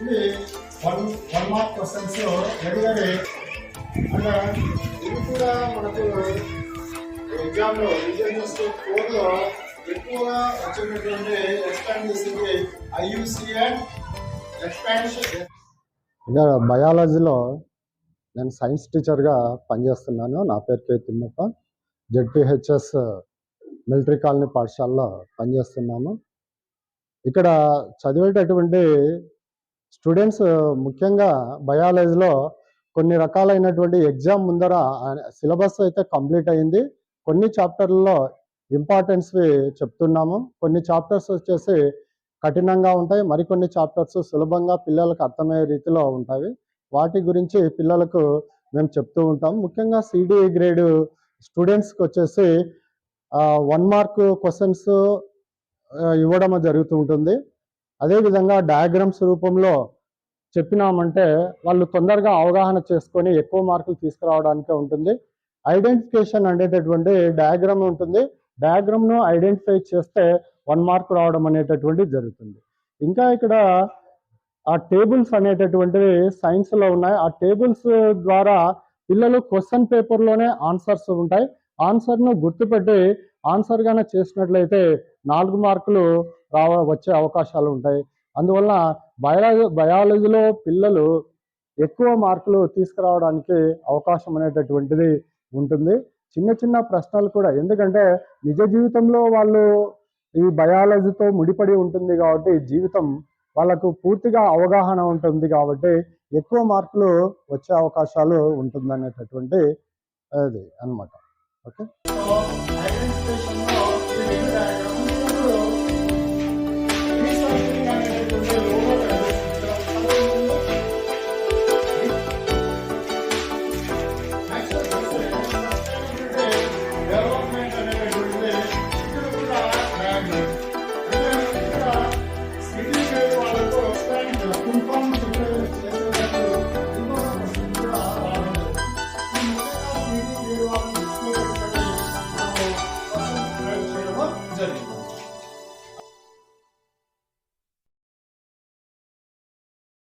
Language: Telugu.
ఇది one one mark questions regular అలా ఇది కూడా మనకు ఎగ్జామ్లో రిజల్ట్స్ ఫోర్లో ఎక్కువగా వచ్చినటువంటి ఎక్స్పాండ్ చేసింది ఐయుసి అండ్ ఎక్స్పాన్షన్ ఇంకా బయాలజీలో నేను సైన్స్ టీచర్గా పనిచేస్తున్నాను. నా పేరు K. Thimmappa. ZPHS military colony పాఠశాలలో పనిచేస్తున్నాము ఇక్కడ చదివేటటువంటి స్టూడెంట్స్ ముఖ్యంగా బయాలజీలో కొన్ని రకాలైనటువంటి ఎగ్జామ్ ముందర సిలబస్ అయితే కంప్లీట్ అయింది. కొన్ని చాప్టర్లలో ఇంపార్టెన్స్వి చెప్తున్నాము. కొన్ని చాప్టర్స్ వచ్చేసి కఠినంగా ఉంటాయి. మరికొన్ని చాప్టర్స్ సులభంగా పిల్లలకు అర్థమయ్యే రీతిలో ఉంటాయి. వాటి గురించి పిల్లలకు మేము చెప్తూ ఉంటాం. ముఖ్యంగా సిడిఈ గ్రేడ్ స్టూడెంట్స్కి వచ్చేసి వన్ మార్క్ క్వశ్చన్స్ ఇవ్వడం జరుగుతూ ఉంటుంది. అదేవిధంగా డయాగ్రామ్స్ రూపంలో చెప్పినామంటే వాళ్ళు తొందరగా అవగాహన చేసుకొని ఎక్కువ మార్కులు తీసుకురావడానికే ఉంటుంది. ఐడెంటిఫికేషన్ అనేటటువంటి డయాగ్రామ్ ఉంటుంది. డయాగ్రామ్ను ఐడెంటిఫై చేస్తే వన్ మార్క్ రావడం అనేటటువంటి జరుగుతుంది. ఇంకా ఇక్కడ ఆ టేబుల్స్ అనేటటువంటివి సైన్స్లో ఉన్నాయి. ఆ టేబుల్స్ ద్వారా పిల్లలు క్వశ్చన్ పేపర్లోనే ఆన్సర్స్ ఉంటాయి. ఆన్సర్ను గుర్తుపెట్టి ఆన్సర్గానే చేసినట్లయితే నాలుగు మార్కులు రావ వచ్చే అవకాశాలు ఉంటాయి. అందువల్ల బయాలజీ బయాలజీలో పిల్లలు ఎక్కువ మార్కులు తీసుకురావడానికి అవకాశం అనేటటువంటిది ఉంటుంది. చిన్న చిన్న ప్రశ్నలు కూడా ఎందుకంటే నిజ జీవితంలో వాళ్ళు ఈ బయాలజీతో ముడిపడి ఉంటుంది కాబట్టి జీవితం వాళ్ళకు పూర్తిగా అవగాహన ఉంటుంది కాబట్టి ఎక్కువ మార్కులు వచ్చే అవకాశాలు ఉంటుందనేటటువంటి అది అన్నమాట. ఓకే?